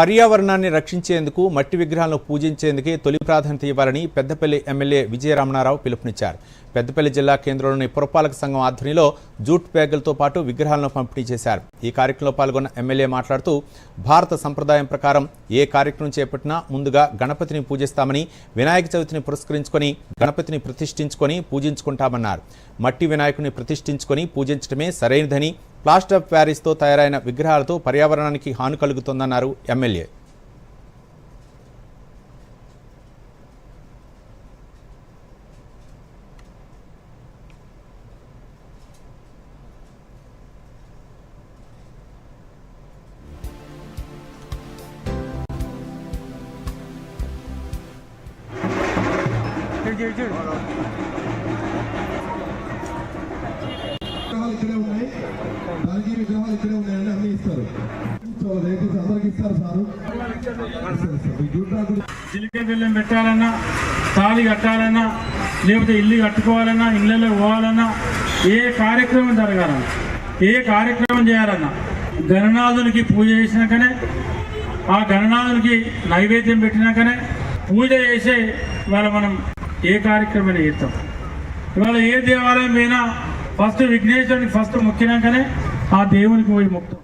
పర్యావరణాన్ని రక్షించేందుకు మట్టి విగ్రహాలను పూజించేందుకే తొలి ప్రాధాన్యత ఇవ్వాలని పెద్దపల్లి ఎమ్మెల్యే విజయరమణారావు పిలుపునిచ్చారు. పెద్దపల్లి జిల్లా కేంద్రంలోని పురపాలక సంఘం ఆధ్వర్యంలో జూట్ బ్యాగులతో పాటు విగ్రహాలను పంపిణీ చేశారు. ఈ కార్యక్రమంలో పాల్గొన్న ఎమ్మెల్యే మాట్లాడుతూ భారత సంప్రదాయం ప్రకారం ఏ కార్యక్రమం చేపట్టినా ముందుగా గణపతిని పూజిస్తామని వినాయక చవితిని పురస్కరించుకొని గణపతిని ప్రతిష్ఠించుకొని పూజించుకుంటామన్నారు. మట్టి వినాయకుని ప్రతిష్ఠించుకొని పూజించడమే సరైనదని ప్లాస్టర్ ఆఫ్ ప్యారిస్తో తయారైన విగ్రహాలతో పర్యావరణానికి హాని కలుగుతోందన్నారు ఎమ్మెల్యే. విగ్రహాలు ఇక్కడే ఉన్నాయి గాంధీ విగ్రహాలు ఇక్కడే ఉన్నాయండి అన్ని ఇస్తారు. సో అందరికి ఇస్తారు సారు. చిలికే బిల్లం పెట్టాలన్నా తాళి కట్టాలన్నా లేకపోతే ఇల్లు కట్టుకోవాలన్నా ఇళ్ళలో పోవాలన్నా ఏ కార్యక్రమం జరగాలన్నా ఏ కార్యక్రమం చేయాలన్నా గణనాథునికి పూజ చేసినాకనే ఆ గణనాథునికి నైవేద్యం పెట్టినాకనే పూజ చేసే ఇవాళ మనం ఏ కార్యక్రమం చేస్తాం. ఇవాళ ఏ దేవాలయం పోయినా ఫస్ట్ విఘ్నేశ్వరునికి ఫస్ట్ మొక్కినాకనే ఆ దేవునికి పోయి మొక్కుతాం.